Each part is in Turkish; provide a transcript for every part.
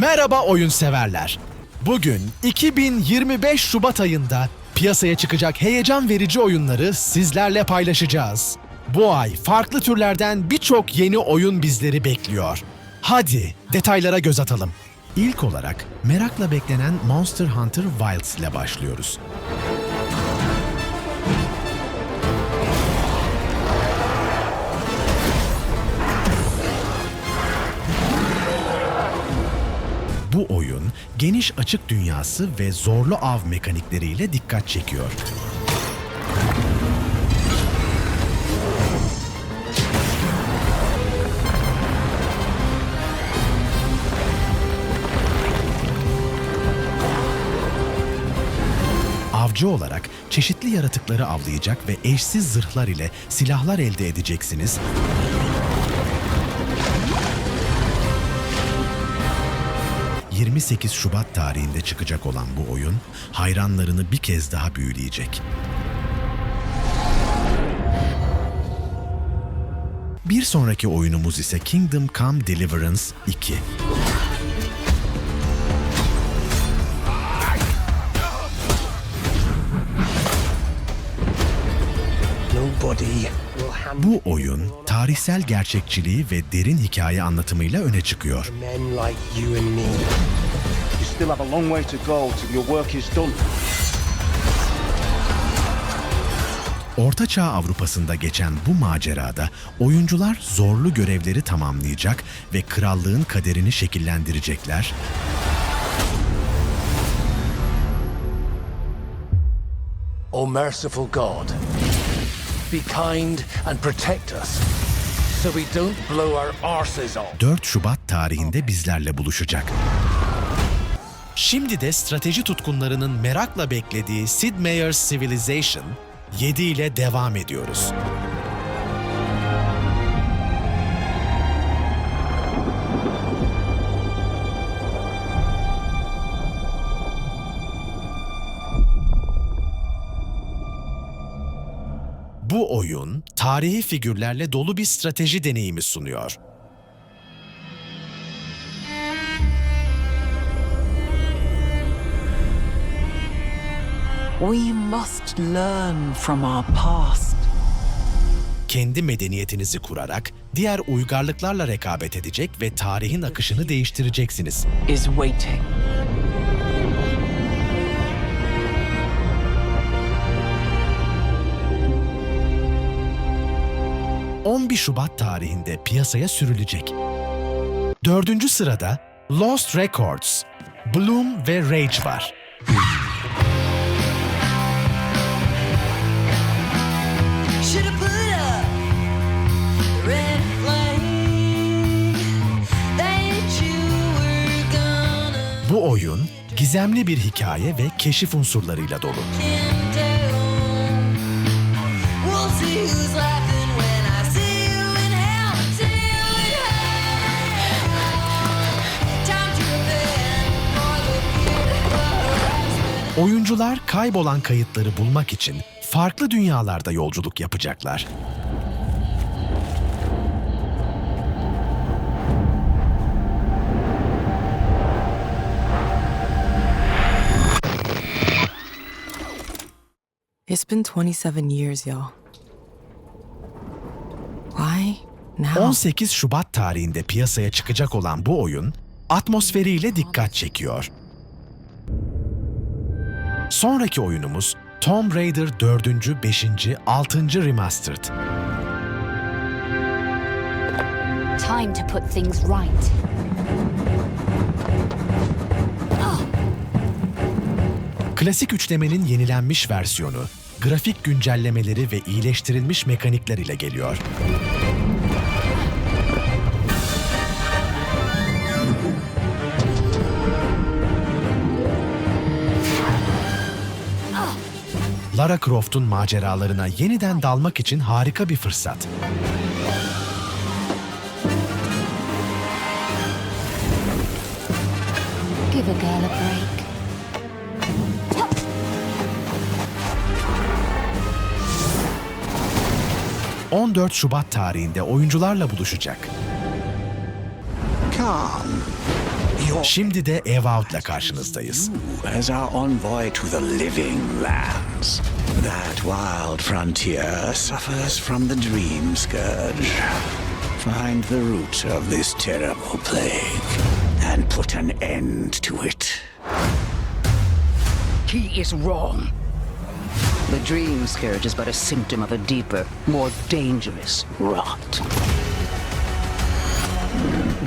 Merhaba oyun severler. Bugün 2025 Şubat ayında piyasaya çıkacak heyecan verici oyunları sizlerle paylaşacağız. Bu ay farklı türlerden birçok yeni oyun bizleri bekliyor. Hadi detaylara göz atalım. İlk olarak merakla beklenen Monster Hunter Wilds ile başlıyoruz. Geniş açık dünyası ve zorlu av mekanikleriyle dikkat çekiyor. Avcı olarak çeşitli yaratıkları avlayacak ve eşsiz zırhlar ile silahlar elde edeceksiniz. 28 Şubat tarihinde çıkacak olan bu oyun hayranlarını bir kez daha büyüleyecek. Bir sonraki oyunumuz ise Kingdom Come Deliverance 2. Bu oyun tarihsel gerçekçiliği ve derin hikaye anlatımıyla öne çıkıyor. Ortaçağ Avrupa'sında geçen bu macerada oyuncular zorlu görevleri tamamlayacak ve krallığın kaderini şekillendirecekler. O merciful God, be kind and protect us so we don't blow our arses off. 4 Şubat tarihinde bizlerle buluşacak. Şimdi de strateji tutkunlarının merakla beklediği Sid Meier's Civilization 7 ile devam ediyoruz. Bu oyun tarihi figürlerle dolu bir strateji deneyimi sunuyor. We must learn from our past. kendi medeniyetinizi kurarak diğer uygarlıklarla rekabet edecek ve tarihin akışını değiştireceksiniz. Is waiting. – 11 Şubat tarihinde piyasaya sürülecek. Dördüncü sırada Lost Records, Bloom ve Rage var. Bu oyun gizemli bir hikaye ve keşif unsurlarıyla dolu. We'll see who's laughing Oyuncular kaybolan kayıtları bulmak için farklı dünyalarda yolculuk yapacaklar. It's been 27 years, y'all. Why now? 18 Şubat tarihinde piyasaya çıkacak olan bu oyun atmosferiyle dikkat çekiyor. Sonraki oyunumuz Tomb Raider 4. 5. 6. Remastered. Time to put things right. Klasik üçlemenin yenilenmiş versiyonu, grafik güncellemeleri ve iyileştirilmiş mekanikler ile geliyor. Lara Croft'un maceralarına yeniden dalmak için harika bir fırsat. Give a girl a break. 14 Şubat tarihinde oyuncularla buluşacak. Come. Şimdi de Evout'la karşınızdayız. as our envoy to the living lands. That wild frontier suffers from the dream scourge. Find the root of this terrible plague and put an end to it. He is wrong. The dream scourge is but a symptom of a deeper, more dangerous rot.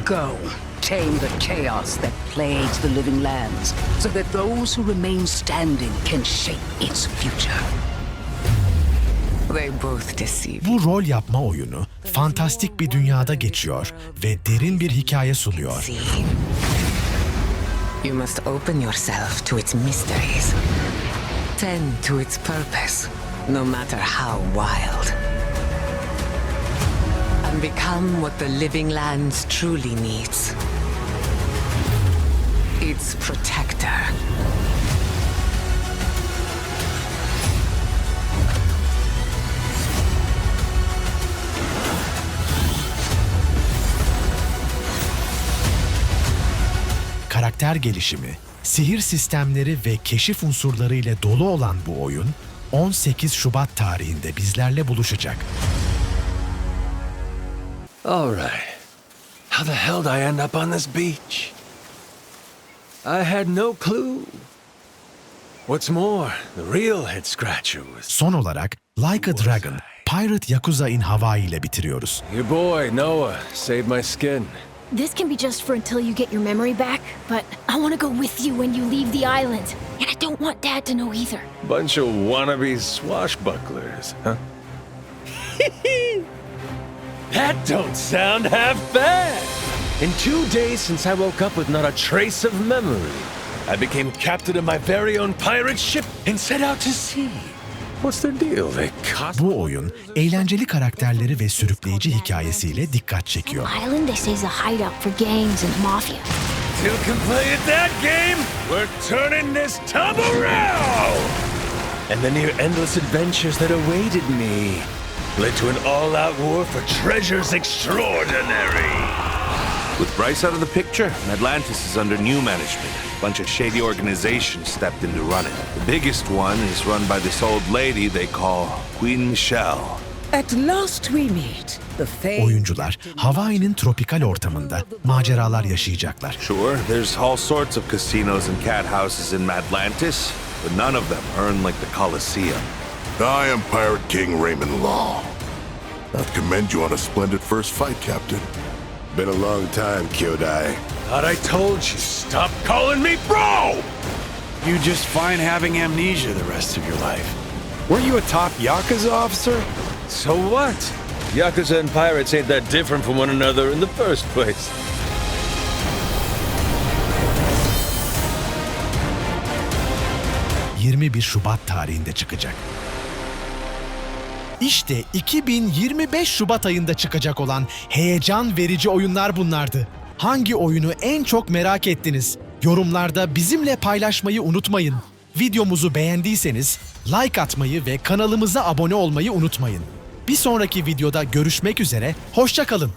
Go, tame the chaos that plagues the living lands, so that those who remain standing can shape its future. They both deceive. Bu rol yapma oyunu fantastik bir dünyada geçiyor ve derin bir hikaye sunuyor. See? You must open yourself to its mysteries. Tend to its purpose, no matter how wild. And become what the living lands truly needs. Its protector. Karakter gelişimi, sihir sistemleri ve keşif unsurları ile dolu olan bu oyun 18 Şubat tarihinde bizlerle buluşacak. All right. How the hell did I end up on this beach? I had no clue. What's more, the real head scratcher was Son olarak Like a Dragon, Pirate Yakuza in Hawaii ile bitiriyoruz. your boy Noah saved my skin. This can be just for until you get your memory back, but I want to go with you when you leave the island. And I don't want Dad to know either. Bunch of wannabe swashbucklers, huh? that don't sound half bad. In two days since I woke up with not a trace of memory, I became captain of my very own pirate ship and set out to sea. What's their deal? They cost Bu oyun eğlenceli karakterleri ve sürükleyici hikayesiyle dikkat çekiyor. Island, they say, is a hideout for gangs and mafia. Still can play at that game? We're turning this tub around! And the near endless adventures that awaited me led to an all-out war for treasures extraordinary. With Bryce out of the picture, Atlantis is under new management. A bunch of shady organizations stepped in to run it. The biggest one is run by this old lady they call Queen Michelle. At last we meet. The famed Oyuncular Hawaii'nin tropikal ortamında maceralar yaşayacaklar. Sure, there's all sorts of casinos and cat houses in Atlantis, but none of them earn like the Colosseum. I am Pirate King Raymond Law. I commend you on a splendid first fight, Captain. Been a long time, Kyodai. Thought I told you, stop calling me bro! You just fine having amnesia the rest of your life. Weren't you a top Yakuza officer? So what? Yakuza and pirates ain't that different from one another in the first place. — 21 Şubat tarihinde çıkacak. İşte 2025 Şubat ayında çıkacak olan heyecan verici oyunlar bunlardı. Hangi oyunu en çok merak ettiniz? Yorumlarda bizimle paylaşmayı unutmayın. Videomuzu beğendiyseniz like atmayı ve kanalımıza abone olmayı unutmayın. Bir sonraki videoda görüşmek üzere, hoşçakalın.